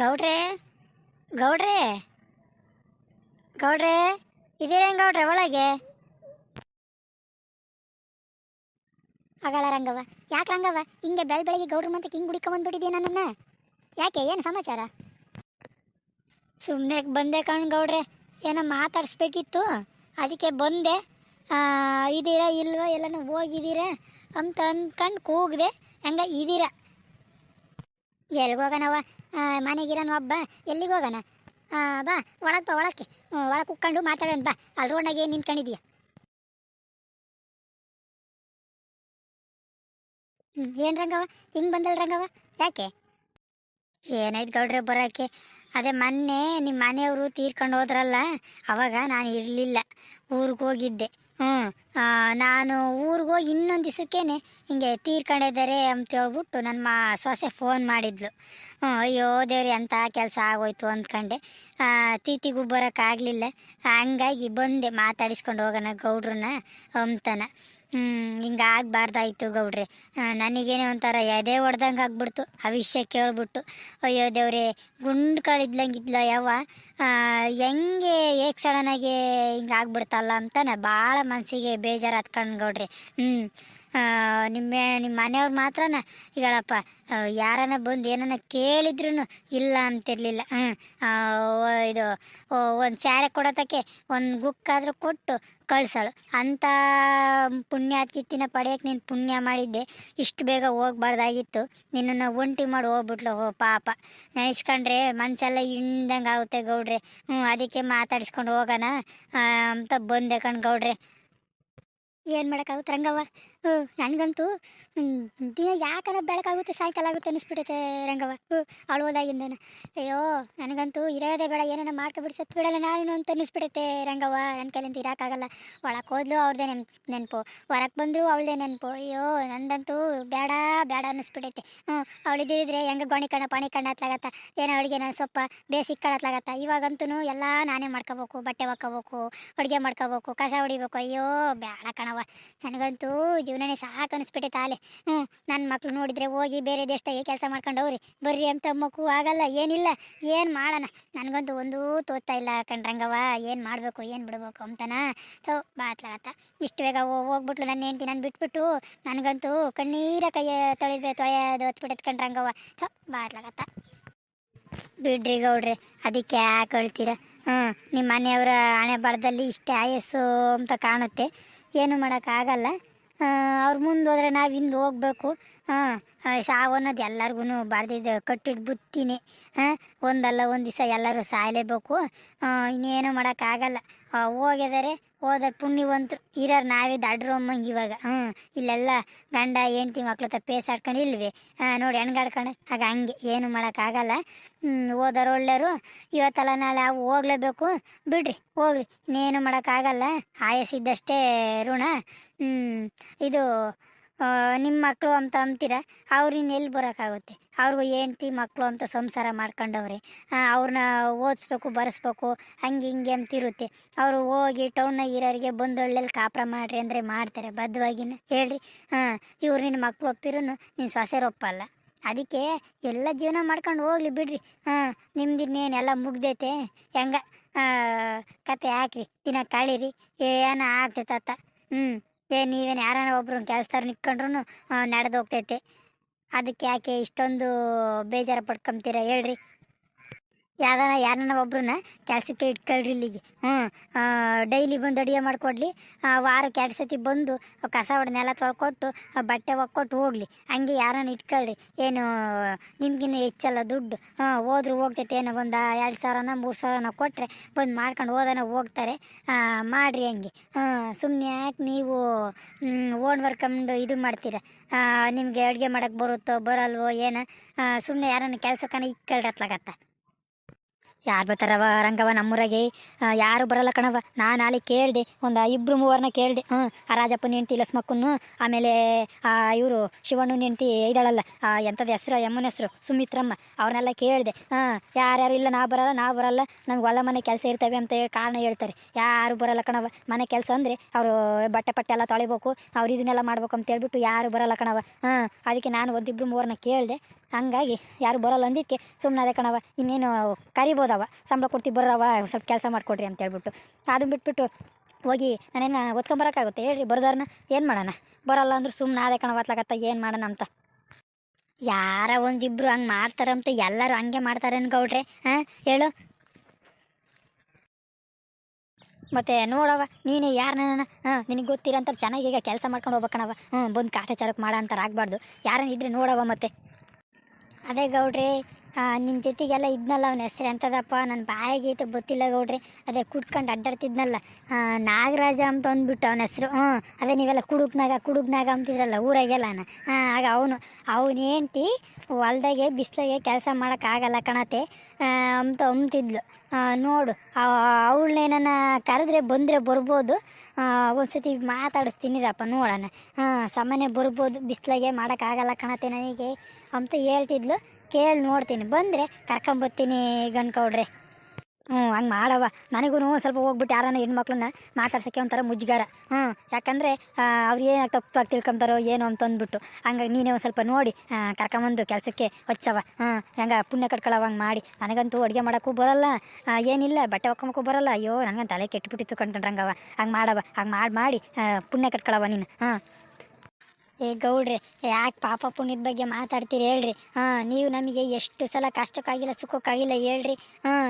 ಗೌಡ್ರೆ? ಗೌಡ್ರೆ? ಗೌಡ್ರೆ? ಇದ್ದೀರೇನು ಗೌಡ್ರೆ ಒಳಗೆ? ಅಗಳ ರಂಗವ್ವ. ಯಾಕೆ ರಂಗವ್ವ? ಹಿಂಗೆ ಬೆಳ ಬೆಳಗ್ಗೆ ಗೌಡ್ರ ಮತ್ತೆ ಹಿಂಗೆ ಹುಡ್ಕೊಂಬಂದ್ಬಿಟ್ಟಿದ್ಯಾ ನನ್ನನ್ನು? ಯಾಕೆ? ಏನು ಸಮಾಚಾರ? ಸುಮ್ಮನೆ ಬಂದೆ ಕಣ್ ಗೌಡ್ರೆ. ಏನೋ ಮಾತಾಡಿಸ್ಬೇಕಿತ್ತು. ಅದಕ್ಕೆ ಬಂದೆ. ಇದೀರಾ ಇಲ್ವೋ? ಎಲ್ಲನೂ ಹೋಗಿದ್ದೀರಾ ಅಂತ ಅಂದ್ಕಂಡು ಕೂಗಿದೆ. ಹಂಗ ಇದೀರಾ. ಎಲ್ಗೋಗನವ ಮನೆಗಿರೋನು ಒಬ್ಬ, ಎಲ್ಲಿಗೆ ಹೋಗೋಣ? ಬಾ, ಒಳಗೆ ಬಾ, ಒಳಕ್ಕೆ. ಒಳಗೆ ಕುಕ್ಕೊಂಡು ಮಾತಾಡೋಣ, ಬಾ. ಅಲ್ಲಿ ರೋಡ್ನಾಗ ಏನು ನಿಂತ್ಕೊಂಡಿದ್ಯಾ? ಏನು ರಂಗವ ಹಿಂಗೆ ಬಂದಲ್ಲ ರಂಗವ ಯಾಕೆ? ಏನಾಯ್ತು ಗೌಡ್ರೆ ಬರೋಕ್ಕೆ ಅದೇ ಮೊನ್ನೆ ನಿಮ್ಮ ಮನೆಯವರು ತೀರ್ಕೊಂಡು ಹೋದ್ರಲ್ಲ, ಅವಾಗ ನಾನು ಇರಲಿಲ್ಲ. ಊರಿಗೆ ಹೋಗಿದ್ದೆ. ಹ್ಞೂ ನಾನು ಊರಿಗೆ ಹೋಗಿ ಇನ್ನೊಂದು ದಿವಸಕ್ಕೇನೆ ಹಿಂಗೆ ತೀರ್ಕೊಂಡಿದ್ದಾರೆ ಅಂತ ಹೇಳ್ಬಿಟ್ಟು ನನ್ನ ಮಾ ಸೊಸೆ ಫೋನ್ ಮಾಡಿದ್ಲು. ಅಯ್ಯೋ ದೇವ್ರಿ ಅಂತ ಕೆಲಸ ಆಗೋಯ್ತು ಅಂದ್ಕೊಂಡೆ. ತೀತಿಗೂ ಬರೋಕ್ಕಾಗಲಿಲ್ಲ ಹಂಗಾಗಿ ಬಂದೆ ಮಾತಾಡಿಸ್ಕೊಂಡು ಹೋಗೋಣ ಗೌಡ್ರನ್ನ ಅಂತನ. ಹಿಂಗೆ ಆಗಬಾರ್ದಾಯ್ತು ಗೌಡ್ರೆ. ನನಗೇನೆ ಒಂಥರ ಎದೆ ಹೊಡ್ದಂಗೆ ಆಗ್ಬಿಡ್ತು. ಆ ವಿಷಯ ಕೇಳ್ಬಿಟ್ಟು, ಅಯ್ಯೋ ದೇವ್ರೆ, ಗುಂಡು ಕಳಿದ್ಲಂಗಿದ್ಲ ಯಾವ ಹೆಂಗೆ ಏಕ್ ಸಡನ್ನಾಗಿ ಹಿಂಗೆ ಆಗ್ಬಿಡ್ತಲ್ಲ ಅಂತ ನಾ ಭಾಳ ಮನಸ್ಸಿಗೆ ಬೇಜಾರು ಹತ್ಕೊಂಡು ಗೌಡ್ರೆ. ಹ್ಞೂ ನಿಮ್ಮ ನಿಮ್ಮ ಮನೆಯವ್ರು ಮಾತ್ರನ ಹೇಳಪ್ಪ ಯಾರನ್ನ ಬಂದು ಏನನ್ನ ಕೇಳಿದ್ರು ಇಲ್ಲ ಅಂತಿರ್ಲಿಲ್ಲ. ಹ್ಞೂ ಇದು ಒಂದು ಸ್ಯಾರೆ ಕೊಡೋತಕ್ಕೆ ಒಂದು ಗುಕ್ಕಾದರೂ ಕೊಟ್ಟು ಕಳ್ಸಳು. ಅಂಥ ಪುಣ್ಯಾತ್ಕಿತ್ತಿನ ಪಡೆಯಕ್ಕೆ ನೀನು ಪುಣ್ಯ ಮಾಡಿದ್ದೆ. ಇಷ್ಟು ಬೇಗ ಹೋಗ್ಬಾರ್ದಾಗಿತ್ತು. ನಿನ್ನನ್ನು ಒಂಟಿ ಮಾಡಿ, ಹೋಗ್ಬಿಟ್ಲು, ಹೋ, ಪಾಪ. ನೆನೆಸ್ಕೊಂಡ್ರೆ ಮನಸ್ಸೆಲ್ಲ ಹಿಂದಂಗೆ ಆಗುತ್ತೆ ಗೌಡ್ರೆ. ಹ್ಞೂ ಅದಕ್ಕೆ ಮಾತಾಡಿಸ್ಕೊಂಡು ಹೋಗೋಣ ಅಂತ ಬಂದೆ ಕಣ್ ಗೌಡ್ರೆ. ಏನು ಮಾಡೋಕ್ಕಾಗುತ್ತೆ ರಂಗವ್ವ? ಹ್ಞೂ, ನನಗಂತೂ ದಿನ ಯಾಕನ ಬೆಳಕಾಗುತ್ತೆ, ಸಾಯಂಕಾಲ ಆಗುತ್ತೆ ಅನಿಸ್ಬಿಟ್ಟೈತೆ ರಂಗವ್ವ. ಹ್ಞೂ, ಅಳೋದಾಗಿಂದನ. ಅಯ್ಯೋ, ನನಗಂತೂ ಇರೋದೇ ಬೇಡ, ಏನೇನೋ ಮಾಡ್ಕೊಬಿಟ್ಟು ಸತ್ತು ಬಿಡಲ್ಲ ನಾನು ಅಂತ ಅನ್ನಿಸ್ಬಿಡುತ್ತೆ ರಂಗವ್ವ. ನನ್ನ ಕೈಲಿಂದ ಇರೋಕ್ಕಾಗಲ್ಲ ಒಳಗೆ ಹೋದ್ಲು ಅವ್ರದೇ ನೆನ್, ನೆನಪು. ಹೊರಗೆ ಬಂದರೂ ಅವಳದೇ ನೆನಪು. ಅಯ್ಯೋ, ನಂದಂತೂ ಬೇಡ ಬೇಡ ಅನ್ನಿಸ್ಬಿಟ್ಟೈತೆ. ಹ್ಞೂ, ಅವಳಿದ್ದಿದ್ರೆ ಹೆಂಗೆ ಗೋಣಿ ಕಣ್ಣ, ಪಾಣಿ ಕಣ್ಣ ಹತ್ಲಾಗತ್ತ? ಏನೋ ಅಡುಗೆ ನಾನು ಸೊಪ್ಪ, ಬೇಸಿಗೆ ಕಳತ್ಲಾಗತ್ತ ಇವಾಗಂತೂ ಎಲ್ಲ ನಾನೇ ಮಾಡ್ಕೋಬೇಕು, ಬಟ್ಟೆ ಒಕ್ಕೋಬೇಕು, ಅಡುಗೆ ಮಾಡ್ಕೋಬೇಕು, ಕಸ ಹೊಡಿಬೇಕು. ಅಯ್ಯೋ ಬೇಡ ಕಣವ್ವ ನನಗಂತೂ ಜೀವನನೇ ಸಾಕು ಅನಿಸ್ಬಿಟ್ಟೈತೆ ಆಲೆ. ಹ್ಞೂ ನನ್ನ ಮಕ್ಳು ನೋಡಿದರೆ ಹೋಗಿ ಬೇರೆ ದೇಶದಾಗೆ ಕೆಲಸ ಮಾಡ್ಕೊಂಡವ್ರಿ. ಬರ್ರಿ ಅಂತ ಮಕ್ಕಳು ಆಗಲ್ಲ, ಏನಿಲ್ಲ, ಏನು ಮಾಡೋಣ? ನನಗಂತೂ ಒಂದೂ ತೋಚ್ತಾ ಇಲ್ಲ ಕಣ್ರಂಗವ್ವ. ಏನು ಮಾಡಬೇಕು, ಏನು ಬಿಡಬೇಕು ಅಂತನಾ ಸೊ ಬಾತ್ಲಾಗತ್ತ ಇಷ್ಟು ಬೇಗ ಹೋಗ್ಬಿಟ್ಲು ನನ್ನ ಹೆಂಡತಿ ನಾನು ಬಿಟ್ಬಿಟ್ಟು. ನನಗಂತೂ ಕಣ್ಣೀರ ಕೈಯ ತೊಳೆದ ತೊಳೆಯೋದು ಹೊತ್ಬಿಟ್ಟೈತೆ ಕಣ್ರಂಗವ್ವ. ಸೊ ಬಾತ್ಲಾಗತ್ತ ಬಿಡ್ರಿ ಗೌಡ್ರಿ, ಅದಕ್ಕೆ ಯಾಕೆ ಹೇಳ್ತೀರ ಹ್ಞೂ ನಿಮ್ಮ ಮನೆಯವರ ಹಣೆ ಬರದಲ್ಲಿ ಇಷ್ಟೇ ಆಯಸ್ಸು ಅಂತ ಕಾಣುತ್ತೆ. ಏನು ಮಾಡೋಕ್ಕಾಗಲ್ಲ ಅವ್ರು ಮುಂದೆ ಹೋದ್ರೆ ನಾವು ಹಿಂದೆ ಹೋಗ್ಬೇಕು. ಹಾಂ ಸಾವು ಅನ್ನೋದು ಎಲ್ಲರಿಗೂ ಬರ್ದಿದ್ದು ಕಟ್ಟಿಟ್ಟು ಬುತ್ತೀನಿ ಹಾಂ ಒಂದಲ್ಲ ಒಂದು ದಿವಸ ಎಲ್ಲರೂ ಸಾಯಲೇಬೇಕು. ಇನ್ನೇನು ಮಾಡೋಕ್ಕಾಗಲ್ಲ ಹೋಗಿದಾರೆ. ಹೋಗಿದ್ದಾರೆ ಹೋದ ಪುಣ್ಯವಂತರು. ಇರೋರು ನಾವೇ ದಡ್ರಮ್ಮಂಗೆ ಇವಾಗ. ಹ್ಞೂ, ಇಲ್ಲೆಲ್ಲ ಗಂಡ ಹೆಂಡ್ತಿ ಮಕ್ಳು ತ ಪೇಸಾಡ್ಕೊಂಡು ಇಲ್ವೇ? ನೋಡಿ ಹೆಣ್ಗಾಡ್ಕೊಂಡು. ಆಗ ಹಂಗೆ ಏನು ಮಾಡೋಕ್ಕಾಗಲ್ಲ ಹ್ಞೂ, ಹೋದವ್ರು ಒಳ್ಳೆಯವರು. ಇವತ್ತಲ್ಲ ನಾಳೆ ಅವು ಹೋಗ್ಲೇಬೇಕು. ಬಿಡ್ರಿ, ಹೋಗ್ಲಿ. ಇನ್ನೇನು ಮಾಡೋಕ್ಕಾಗಲ್ಲ ಆಯಸ್ಸಿದ್ದಷ್ಟೇ ಋಣ. ಹ್ಞೂ, ಇದು ನಿಮ್ಮ ಮಕ್ಕಳು ಅಂತ ಅಂತೀರ? ಅವ್ರಿನ್ನ ಎಲ್ಲಿ ಬರೋಕ್ಕಾಗುತ್ತೆ ಅವ್ರಿಗೂ ಹೆಂಡ್ತಿ ಮಕ್ಕಳು ಅಂತ ಸಂಸಾರ ಮಾಡ್ಕೊಂಡವ್ರೆ. ಅವ್ರನ್ನ ಓದಿಸ್ಬೇಕು, ಬರೆಸ್ಬೇಕು, ಹಂಗೆ ಹಿಂಗೆ ಅಂತಿರುತ್ತೆ ಅವರು ಹೋಗಿ ಟೌನ್ನಾಗ ಇರೋರಿಗೆ ಬಂದು ಒಳ್ಳೆಯಲ್ಲಿ ಕಾಪುರ ಮಾಡ್ರಿ ಅಂದರೆ ಮಾಡ್ತಾರೆ, ಬದ್ಧವಾಗಿನ. ಹೇಳ್ರಿ. ಹಾಂ, ಇವ್ರು ನಿನ್ನ ಮಕ್ಕಳು ಒಪ್ಪಿರೂ ನಿನ್ನ ಸೊಸೆರು ಒಪ್ಪಲ್ಲ. ಅದಕ್ಕೆ ಎಲ್ಲ ಜೀವನ ಮಾಡ್ಕೊಂಡು ಹೋಗ್ಲಿ ಬಿಡ್ರಿ. ಹಾಂ, ನಿಮ್ದು ಎಲ್ಲ ಮುಗ್ದೈತೆ? ಹೆಂಗ? ಕತೆ ಹಾಕ್ರಿ, ದಿನ ಕಳೀರಿ. ಏನೋ ಆಗ್ತೈತತ್ತ ಹ್ಞೂ ಏ, ನೀವೇನು ಯಾರನ್ನ ಒಬ್ರು ಕೆಲಸದವ್ರು ನಿಕ್ಕೊಂಡ್ರು ನಡೆದು ಹೋಗ್ತೈತೆ ಅದಕ್ಕೆ ಯಾಕೆ ಇಷ್ಟೊಂದು ಬೇಜಾರು ಪಡ್ಕೊಂತೀರ ಹೇಳ್ರಿ. ಯಾವ್ದಾರ ಯಾರನ್ನ ಒಬ್ರನ್ನ ಕೆಲಸಕ್ಕೆ ಇಟ್ಕೊಳ್ರಿ ಇಲ್ಲಿಗೆ. ಹ್ಞೂ ಡೈಲಿ ಬಂದು ಅಡುಗೆ ಮಾಡಿಕೊಡ್ಲಿ. ವಾರಕ್ಕೆ ಎರಡು ಸತಿ ಬಂದು ಕಸ ಹೊಡೆದನೆಲ್ಲ ನೆಲ ತೊಳ್ಕೊಟ್ಟು ಬಟ್ಟೆ ಒಕ್ಕೊಟ್ಟು ಹೋಗ್ಲಿ. ಹಂಗೆ ಯಾರನ್ನ ಇಟ್ಕೊಳ್ರಿ. ಏನು, ನಿಮ್ಗಿನ್ನ ಹೆಚ್ಚಲ್ಲ ದುಡ್ಡು. ಹಾಂ, ಹೋದ್ರು ಹೋಗ್ತೈತೆ. ಏನೋ ಒಂದು ಎರಡು ಸಾವಿರನ, ಮೂರು ಸಾವಿರನ ಕೊಟ್ಟರೆ ಬಂದು ಮಾಡ್ಕೊಂಡು ಹೋದನ ಹೋಗ್ತಾರೆ. ಮಾಡಿರಿ ಹಂಗೆ. ಸುಮ್ಮನೆ ಯಾಕೆ ನೀವು ಓನ್ ವರ್ಕಂಡು ಇದು ಮಾಡ್ತೀರ? ನಿಮಗೆ ಅಡುಗೆ ಮಾಡೋಕ್ಕೆ ಬರುತ್ತೋ, ಬರಲ್ವೋ, ಏನೋ? ಸುಮ್ಮನೆ ಯಾರನ್ನ ಕೆಲಸಕ್ಕನ ಇಟ್ಕೊಳ್ರತ್ಲಾಗತ್ತ ಯಾರು ಬರ್ತಾರವ ರಂಗವ ನಮ್ಮೂರಾಗೆ? ಯಾರು ಬರಲ್ಲ ಕಣವ ನಾನು ಅಲ್ಲಿ ಕೇಳಿದೆ ಒಂದು ಇಬ್ಬರು ಮೂವರನ್ನ ಕೇಳಿದೆ. ಹ್ಞೂ ಆ ರಾಜಪ್ಪನ ಹೆಂಡ್ತಿ ಲಸ್ಮಕ್ಕನ್ನು ಆಮೇಲೆ ಇವರು ಶಿವಣ್ಣನ ಹೆಂಡ್ತಿ ಇದ್ದಾಳಲ್ಲ ಆ, ಎಂಥದ್ದು ಹೆಸರು ಯಮ್ಮನ ಹೆಸರು ಸುಮಿತ್ರಮ್ಮ ಅವ್ರನ್ನೆಲ್ಲ ಕೇಳಿದೆ. ಹಾಂ ಯಾರ್ಯಾರು ಇಲ್ಲ ನಾ ಬರಲ್ಲ ನಾ ಬರಲ್ಲ ನಮ್ಗೆ ಹೊಲ ಮನೆ ಕೆಲಸ ಇರ್ತವೆ ಅಂತ ಹೇಳಿ ಕಾರಣ ಹೇಳ್ತಾರೆ. ಯಾರು ಬರಲ್ಲ ಕಣವ ಮನೆ ಕೆಲಸ ಅಂದರೆ ಅವರು ಬಟ್ಟೆ ಪಟ್ಟೆ ಎಲ್ಲ ತೊಳಿಬೇಕು ಅವ್ರು ಇದನ್ನೆಲ್ಲ ಮಾಡ್ಬೇಕು ಅಂತ ಹೇಳ್ಬಿಟ್ಟು ಯಾರು ಬರಲ್ಲ ಕಣವ ಹಾಂ ಅದಕ್ಕೆ ನಾನು ಒಂದಿಬ್ಬರು ಮೂವರನ್ನ ಕೇಳಿದೆ ಹಂಗಾಗಿ ಯಾರು ಬರಲ್ಲ ಅಂದಿದ್ದಕ್ಕೆ ಸುಮ್ಮನೆ ಅದೇ ಕಣವ ಇನ್ನೇನು ಕರಿಬೋದವ ಸಂಬಳ ಕೊಡ್ತೀವಿ ಬರ್ರವ, ಸ್ವಲ್ಪ ಕೆಲಸ ಮಾಡಿಕೊಡ್ರಿ ಅಂತ ಹೇಳ್ಬಿಟ್ಟು. ಅದನ್ನ ಬಿಟ್ಬಿಟ್ಟು ಹೋಗಿ ನಾನೇನು ಓದ್ಕೊಂಬರೋಕ್ಕಾಗುತ್ತೆ ಹೇಳ್ರಿ, ಬರೋದಾರನ ಏನು ಮಾಡೋಣ? ಬರಲ್ಲ ಅಂದ್ರೆ ಸುಮ್ಮನೆ ಅದೇ ಕಣ ಓದ್ಲಾಗತ್ತ ಏನು ಮಾಡೋಣ ಅಂತ. ಯಾರ ಒಂದಿಬ್ರು ಹಂಗೆ ಮಾಡ್ತಾರಂತ ಎಲ್ಲರೂ ಹಂಗೆ ಮಾಡ್ತಾರೆ ಅನ್ಗೌಡ್ರೆ ಹಾಂ? ಹೇಳು. ಮತ್ತೆ ನೋಡವ ನೀನು ಯಾರನ್ನ ಹಾಂ, ನಿನಗೆ ಗೊತ್ತಿರಂತ ಚೆನ್ನಾಗಿ ಈಗ ಕೆಲಸ ಮಾಡ್ಕೊಂಡು ಹೋಗ್ಬೇಕಣವ ಹ್ಞೂ ಬಂದು ಕಾಟಾಚಾರಕ್ಕೆ ಮಾಡ ಅಂತಾರೆ ಆಗಬಾರ್ದು. ಯಾರನ್ನ ಇದ್ರೆ ನೋಡವ ಮತ್ತೆ. ಅದೇ ಗೌಡ್ರಿ ನಿಮ್ಮ ಜೊತೆಗೆಲ್ಲ ಇದ್ನಲ್ಲ ಅವನ ಹೆಸರು ಎಂಥದಪ್ಪ ನನ್ನ ಬಾಯಿಗೆ ಐತೆ, ಗೊತ್ತಿಲ್ಲ ಗೌಡ್ರಿ. ಅದೇ ಕುಡ್ಕೊಂಡು ಅಡ್ಡಾಡ್ತಿದ್ನಲ್ಲ. ನಾಗರಾಜ ಅಂತ ಅಂದ್ಬಿಟ್ಟು ಅವನ ಹೆಸರು. ಹ್ಞೂ, ಅದೇ ನೀವೆಲ್ಲ ಕುಡುಗ್ನಾಗ ಕುಡುಗ್ನಾಗ ಅಂತಿದ್ರಲ್ಲ ಊರಾಗೆಲ್ಲ ಹಾಂ, ಆಗ ಅವನು ಅವನೇಂಟಿ ಹೊಲ್ದಾಗೆ, ಬಿಸಿಲಾಗೆ ಕೆಲಸ ಮಾಡೋಕ್ಕಾಗಲ್ಲ ಕಣತೆ. ಅಂತ ಅಂಬ್ತಿದ್ಲು. ನೋಡು ಅವಳನ್ನೇನ ಕರೆದ್ರೆ ಬಂದರೆ ಬರ್ಬೋದು. ಒಂದು ಸತಿ ಮಾತಾಡಿಸ್ತೀನಿರಪ್ಪ, ನೋಡೋಣ. ಹಾಂ, ಸಾಮಾನ್ಯ ಬರ್ಬೋದು, ಬಿಸಿಲಾಗೆ ಮಾಡೋಕ್ಕಾಗಲ್ಲ ಕಣತೆ ನನಗೆ ಅಂತ ಹೇಳ್ತಿದ್ಲು. ಕೇಳಿ ನೋಡ್ತೀನಿ. ಬಂದರೆ ಕರ್ಕೊಂಬರ್ತೀನಿ ಗಣ್ಕೌಡ್ರೆ ಹ್ಞೂ ಹಂಗೆ ಮಾಡವ ನನಗೂ ಸ್ವಲ್ಪ ಹೋಗ್ಬಿಟ್ಟು ಯಾರನ್ನ ಹೆಣ್ಮಕ್ಳನ್ನ ಮಾತಾಡ್ಸೋಕ್ಕೆ ಒಂಥರ ಮುಜ್ಗಾರ. ಹ್ಞೂ ಯಾಕಂದರೆ ಅವ್ರು ಏನು ತಪ್ಪಾಗಿ ತಿಳ್ಕೊಂತಾರೋ ಏನೋ ಅಂತ ಅಂದ್ಬಿಟ್ಟು ಹಂಗಾಗಿ ನೀನೇ ಒಂದು ಸ್ವಲ್ಪ ನೋಡಿ ಕರ್ಕೊಂಬಂದು ಕೆಲಸಕ್ಕೆ ಹೊಚ್ಚವ ಹ್ಞೂ ಹೆಂಗ ಪುಣ್ಯ ಕಟ್ಕೊಳ್ಳವ ಹಂಗೆ ಮಾಡಿ. ನನಗಂತೂ ಅಡುಗೆ ಮಾಡೋಕ್ಕೂ ಬರಲ್ಲ. ಏನಿಲ್ಲ, ಬಟ್ಟೆ ಒಕ್ಕೊಂಬಕ್ಕೂ ಬರಲ್ಲ. ಅಯ್ಯೋ ನನಗಂತ ತಲೆ ಕೆಟ್ಬಿಟ್ಟಿತ್ತು ಕಂಡ್ರಂಗವ ಹಂಗೆ ಮಾಡವ ಹಂಗೆ ಮಾಡಿ ಮಾಡಿ ಪುಣ್ಯ ಕಟ್ಕೊಳ್ಳವ ನೀನು. ಹಾಂ ಏ ಗೌಡ್ರಿ ಯಾಕೆ ಪಾಪ ಪುಣ್ಯದ ಬಗ್ಗೆ ಮಾತಾಡ್ತೀರಿ ಹೇಳ್ರಿ. ಹಾಂ, ನೀವು ನಮಗೆ ಎಷ್ಟು ಸಲ ಕಷ್ಟಕ್ಕಾಗಿಲ್ಲ, ಸುಖಕ್ಕಾಗಿಲ್ಲ ಹೇಳ್ರಿ. ಹಾಂ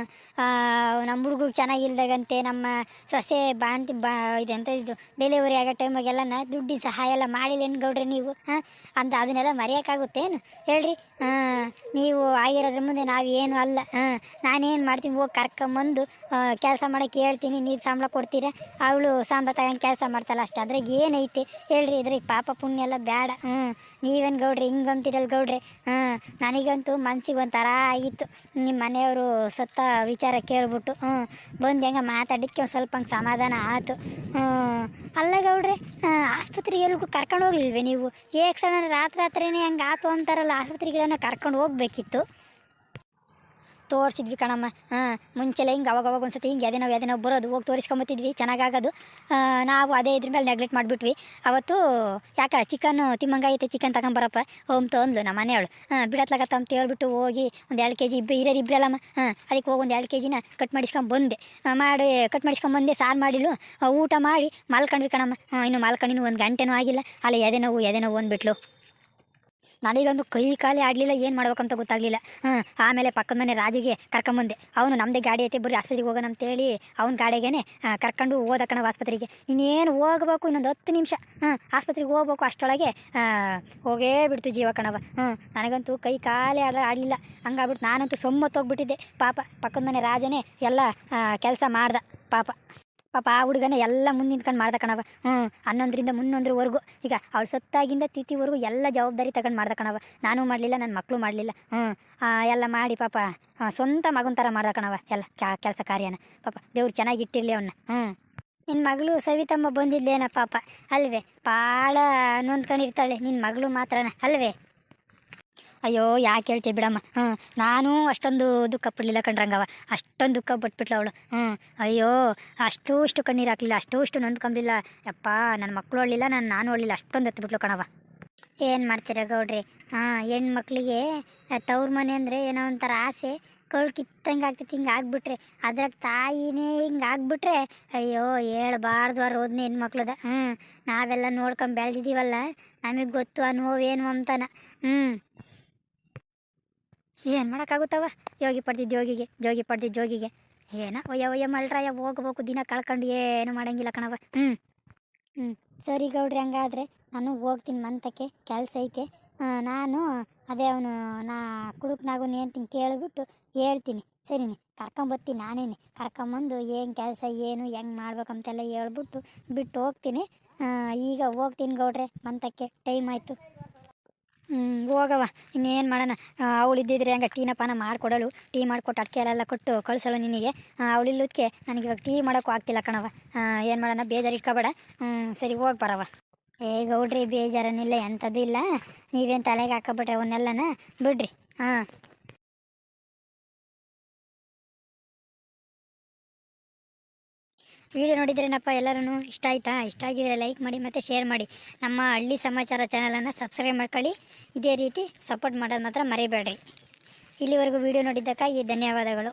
ನಮ್ಮ ಹುಡುಗಗೆ ಚೆನ್ನಾಗಿಲ್ದಾಗಂತೆ ನಮ್ಮ ಸೊಸೆ ಬಾಣ್ತಿ ಬಾ, ಇದೆಂತ ಇದು ಡೆಲಿವರಿ ಆಗೋ ಟೈಮಾಗೆಲ್ಲ ದುಡ್ಡಿನ ಸಹಾಯ ಎಲ್ಲ ಮಾಡಿಲ್ಲ ಏನು ಗೌಡ್ರೆ ನೀವು? ಹಾಂ ಅಂತ ಅದನ್ನೆಲ್ಲ ಮರೆಯೋಕ್ಕಾಗುತ್ತೇನು? ಹೇಳ್ರಿ. ಹಾಂ, ನೀವು ಆಗಿರೋದ್ರ ಮುಂದೆ ನಾವು ಏನು ಅಲ್ಲ. ಹಾಂ, ನಾನೇನು ಮಾಡ್ತೀನಿ, ಹೋಗಿ ಕರ್ಕೊಂಬಂದು ಕೆಲಸ ಮಾಡೋಕ್ಕೆ ಹೇಳ್ತೀನಿ, ನೀರು ಸಂಬಳ ಕೊಡ್ತೀರಾ? ಅವಳು ಸಂಬಳ ತಗೊಂಡು ಕೆಲಸ ಮಾಡ್ತಾಳೆ ಅಷ್ಟೇ ಅದ್ರಾಗ ಏನೈತೆ? ಹೇಳ್ರಿ, ಇದ್ರಿಗೆ ಪಾಪ ಪುಣ್ಯ ಎಲ್ಲ ಬೇಡ ಹ್ಞೂ ನೀವೇನು ಗೌಡ್ರಿ ಹಿಂಗೆ ಅಂತೀರಲ್ಲ ಗೌಡ್ರಿ? ಹ್ಞೂ ನನಗಂತೂ ಮನ್ಸಿಗೆ ಒಂಥರ ಆಗಿತ್ತು. ನಿಮ್ಮ ಮನೆಯವರು ಸತ್ತ ವಿಚಾರ ಕೇಳ್ಬಿಟ್ಟು ಹ್ಞೂ ಬಂದು ಹೆಂಗೆ ಮಾತಾಡಿಕ್ಕೆ ಒಂದು ಸ್ವಲ್ಪ ಹಂಗೆ ಸಮಾಧಾನ ಆಯ್ತು ಹ್ಞೂ ಅಲ್ಲ ಗೌಡ್ರಿ ಆಸ್ಪತ್ರೆಗೆ ಎಲ್ಗೂ ಕರ್ಕೊಂಡು ಹೋಗ್ಲಿಲ್ವೇ ನೀವು? ಏಕ್ ಸಣ್ಣ ರಾತ್ರಿ ರಾತ್ರಿನೇ ಹಂಗೆ ಆತು ಅಂತಾರಲ್ಲ ಆಸ್ಪತ್ರೆಗೆ ಕರ್ಕೊಂಡು ಹೋಗ್ಬೇಕಿತ್ತು. ತೋರಿಸಿದ್ವಿ ಕಣಮ್ಮ. ಹಾಂ, ಮುಂಚೆಲ್ಲ ಹಿಂಗೆ ಅವಾಗ ಅವಾಗ ಒಂದ್ಸತಿ ಹಿಂಗೆ ಅದೇ ನಾವು ಅದೇ ನಾವು ಬರೋದು, ಹೋಗಿ ತೋರಿಸ್ಕೊಂಬತ್ತಿದ್ವಿ, ಚೆನ್ನಾಗಾಗೋದು. ನಾವು ಅದೇ ಇದ್ರ ಮೇಲೆ ನೆಗ್ಲೆಕ್ಟ್ ಮಾಡಿಬಿಟ್ವಿ. ಅವತ್ತು ಯಾಕ ಚಿಕನ್ ತಿಮ್ಮಂಗ ಐತೆ ಚಿಕನ್ ತಗೊಂಬರಪ್ಪ. ಹೋಮ್ ಅಂದ್ಲು ನಮ್ಮ ಮನೆಯವಳು. ಹಾಂ, ಬಿಡತ್ಲಾಗತ್ತ ಅಂತ ಹೇಳ್ಬಿಟ್ಟು ಹೋಗಿ ಒಂದು ಎರಡು ಕೆ ಜಿ ಇಬ್ಬ, ಇರೋದು ಇಬ್ಬರಲ್ಲಮ್ಮ ಹಾಂ, ಅದಕ್ಕೆ ಹೋಗಿ ಒಂದು ಎರಡು ಕೆ ಜಿನ ಕಟ್ ಮಾಡಿಸ್ಕೊಂಡು ಬಂದೆ. ಮಾಡಿ ಕಟ್ ಮಾಡಿಸ್ಕೊಂಡು ಬಂದೆ, ಸಾರು ಮಾಡಿಲು ಊಟ ಮಾಡಿ ಮಲ್ಕೊಂಡ್ವಿ ಕಣಮ್ಮ. ಇನ್ನು ಮಲ್ಕೊಂಡಿನ್ನು ಒಂದು ಗಂಟೆನೂ ಆಗಿಲ್ಲ. ಅಲ್ಲ ಎದೆ ನೋವು ಎದೆ ನೋವು ಅಂದ್ಬಿಟ್ಲು. ನನಗಂತೂ ಕೈ ಕಾಲೇ ಆಡಲಿಲ್ಲ ಏನು ಮಾಡ್ಬೇಕಂತ ಗೊತ್ತಾಗಲಿಲ್ಲ. ಹ್ಞೂ ಆಮೇಲೆ ಪಕ್ಕದ ಮನೆ ರಾಜಿಗೆ ಕರ್ಕೊಂಬಂದೆ. ಅವನು ನಮ್ಮದೇ ಗಾಡಿ ಐತೆ ಬರೀ ಆಸ್ಪತ್ರೆಗೆ ಹೋಗೋಣ ಅಂತೇಳಿ ಅವ್ನ ಗಾಡಿಗೇನೆ ಕರ್ಕೊಂಡು ಹೋದ ಕಣವ ಆಸ್ಪತ್ರೆಗೆ. ಇನ್ನೇನು ಹೋಗ್ಬೇಕು, ಇನ್ನೊಂದು ಹತ್ತು ನಿಮಿಷ. ಹ್ಞೂ ಆಸ್ಪತ್ರೆಗೆ ಹೋಗ್ಬೇಕು ಅಷ್ಟೊಳಗೆ ಹೋಗೇ ಬಿಡ್ತು ಜೀವ ಕಣವ. ಹ್ಞೂ ನನಗಂತೂ ಕೈ ಕಾಲೇ ಆಡ ಆಡಲಿಲ್ಲ ಹಂಗಾಗ್ಬಿಟ್ಟು ನಾನಂತೂ ಸೊಮ್ಮತ್ತು ಹೋಗ್ಬಿಟ್ಟಿದ್ದೆ. ಪಾಪ, ಪಕ್ಕದ ಮನೆ ರಾಜನೇ ಎಲ್ಲ ಕೆಲಸ ಮಾಡ್ದ, ಪಾಪ. ಪಾಪ ಆ ಹುಡುಗನ ಎಲ್ಲ ಮುಂದೆ ನಿಂತ್ಕೊಂಡು ಮಾಡ್ದ ಕಣವ ಹ್ಞೂ ಹನ್ನೊಂದರಿಂದ ಮುನ್ನೊಂದ್ರವರೆಗೂ. ಈಗ ಅವಳು ಸೊತ್ತಾಗಿಂದ ತಿಥಿವರೆಗೂ ಎಲ್ಲ ಜವಾಬ್ದಾರಿ ತಗೊಂಡು ಮಾಡ್ದ ಕಣವ ನಾನು ಮಾಡಲಿಲ್ಲ ನನ್ನ ಮಕ್ಕಳು ಮಾಡಲಿಲ್ಲ. ಹ್ಞೂ ಎಲ್ಲ ಮಾಡಿ ಪಾಪ ಸ್ವಂತ ಮಗನ ಥರ ಮಾಡ್ದ ಎಲ್ಲ ಕೆಲಸ ಕಾರ್ಯನ. ಪಾಪ ದೇವ್ರು ಚೆನ್ನಾಗಿ ಇಟ್ಟಿರಲಿ ಅವನ್ನ ಹ್ಞೂ ನಿನ್ನ ಮಗಳು ಸವಿತಮ್ಮ ಬಂದಿದ್ಲೇನ ಪಾಪ, ಅಲ್ವೇ? ಭಾಳ ನೊಂದ್ಕೊಂಡಿರ್ತಾಳೆ ನಿನ್ನ ಮಗಳು ಮಾತ್ರನ, ಅಲ್ವೇ? ಅಯ್ಯೋ, ಯಾಕೆ ಹೇಳ್ತೀವಿ ಬಿಡಮ್ಮ? ಹ್ಞೂ ನಾನು ಅಷ್ಟೊಂದು ದುಃಖ ಪಡಲಿಲ್ಲ ಕಣ್ರಂಗವ ಅಷ್ಟೊಂದು ದುಃಖ ಪಟ್ಬಿಟ್ಲ ಅವಳು. ಹ್ಞೂ ಅಯ್ಯೋ ಅಷ್ಟು ಇಷ್ಟು ಕಣ್ಣೀರು ಹಾಕ್ಲಿಲ್ಲ ಅಷ್ಟು ಇಷ್ಟು ನೊಂದ್ಕೊಂಬಿಲ್ಲ ಯಪ್ಪ ನನ್ನ ಮಕ್ಕಳು ಹೊಳ್ಳಿಲ್ಲ ನಾನು ನಾನು ಹೊಳ್ಳಿಲ್ಲ ಅಷ್ಟೊಂದು ಹತ್ಬಿಟ್ಲು ಕಣವ ಏನು ಮಾಡ್ತೀರ ಗೌಡ್ರಿ? ಹಾಂ, ಹೆಣ್ಮಕ್ಳಿಗೆ ತವ್ರ ಮನೆ ಅಂದರೆ ಏನೋ ಒಂಥರ ಆಸೆ. ಕಳ್ ಕಿತ್ತಂಗೆ ಆಗ್ತೈತಿ, ಹಿಂಗೆ ಆಗ್ಬಿಟ್ರೆ. ಅದ್ರಾಗ ತಾಯಿನೇ ಹಿಂಗೆ ಆಗ್ಬಿಟ್ರೆ, ಅಯ್ಯೋ, ಹೇಳ್ಬಾರ್ದು ಆ ರೋದ್ನೆ ಹೆಣ್ಮಕ್ಳದ. ಹ್ಞೂ ನಾವೆಲ್ಲ ನೋಡ್ಕೊಂಡು ಬೆಳೆದಿದ್ದೀವಲ್ಲ ನಮಗೆ ಗೊತ್ತು ಆ ನೋವೇನು ಅಂತಾನ. ಹ್ಞೂ ಏನು ಮಾಡೋಕ್ಕಾಗುತ್ತವ? ಯೋಗಿ ಪಡ್ದಿದ್ದು ಯೋಗಿಗೆ ಜೋಗಿ ಪಡ್ದಿದ್ದು ಜೋಗಿಗೆ. ಏನ ಒಯ್ಯ ಒಯ್ಯ ಮಲ್ರಾಯ, ಹೋಗ್ಬೇಕು, ದಿನ ಕಳ್ಕೊಂಡು ಏನು ಮಾಡಂಗಿಲ್ಲ ಕಣವ ಹ್ಞೂ ಹ್ಞೂ ಸರಿ ಗೌಡ್ರಿ, ಹಂಗಾದ್ರೆ ನಾನು ಹೋಗ್ತೀನಿ ಮಂತಕ್ಕೆ, ಕೆಲಸ ಐತೆ. ನಾನು ಅದೇ ಅವನು, ನಾ ಕುಡುಕ್ನಾಗೂ ಹೇಳ್ತೀನಿ ಕೇಳಿಬಿಟ್ಟು ಹೇಳ್ತೀನಿ. ಸರಿನಿ ಕರ್ಕೊಂಬತ್ತೀನಿ ನಾನೇನೆ ಕರ್ಕೊಂಬಂದು ಏನು ಕೆಲಸ, ಏನು, ಹೆಂಗೆ ಮಾಡ್ಬೇಕಂತೆಲ್ಲ ಹೇಳ್ಬಿಟ್ಟು ಬಿಟ್ಟು ಹೋಗ್ತೀನಿ. ಈಗ ಹೋಗ್ತೀನಿ ಗೌಡ್ರೆ, ಮಂತಕ್ಕೆ. ಟೈಮ್ ಆಯಿತು. ಹ್ಮ್, ಹೋಗವ ಇನ್ನೇನು ಮಾಡೋಣ? ಅವಳು ಇದ್ದಿದ್ರೆ ಹಂಗೆ ಟೀನ ಪಾನ ಮಾಡಿಕೊಡಲು ಟೀ ಮಾಡಿಕೊಟ್ಟು ಅಡಿಕೆ ಎಲ್ಲ ಕೊಟ್ಟು ಕಳಿಸಲು ನಿನಗೆ. ಅವಳಿಲ್ಲದಕ್ಕೆ ನನಗೆ ಇವಾಗ ಟೀ ಮಾಡೋಕ್ಕೂ ಆಗ್ತಿಲ್ಲ ಕಣವ ಏನು ಮಾಡೋಣ? ಬೇಜಾರು ಇಟ್ಕೋಬೇಡ. ಹ್ಞೂ ಸರಿ ಹೋಗಿ ಬರವ ಏ ಗೌಡ್ರಿ ಬೇಜಾರನಿಲ್ಲ ಎಂಥದ್ದು ಇಲ್ಲ. ನೀವೇನು ತಲೆಗೆ ಹಾಕಬಿಟ್ರೆ ಅವನ್ನೆಲ್ಲನ? ಬಿಡ್ರಿ. ಹಾಂ. ವಿಡಿಯೋ ನೋಡಿದ್ರೇನಪ್ಪ ಎಲ್ಲರೂ ಇಷ್ಟ ಆಯ್ತಾ? ಇಷ್ಟ ಆಗಿದ್ರೆ ಲೈಕ್ ಮಾಡಿ ಮತ್ತು ಶೇರ್ ಮಾಡಿ. ನಮ್ಮ ಹಳ್ಳಿ ಸಮಾಚಾರ ಚಾನಲನ್ನು ಸಬ್ಸ್ಕ್ರೈಬ್ ಮಾಡ್ಕೊಳ್ಳಿ. ಇದೇ ರೀತಿ ಸಪೋರ್ಟ್ ಮಾಡೋದು ಮಾತ್ರ ಮರಿಬೇಡ್ರಿ. ಇಲ್ಲಿವರೆಗೂ ವಿಡಿಯೋ ನೋಡಿದ್ದಕ್ಕಾಗಿ ಧನ್ಯವಾದಗಳು.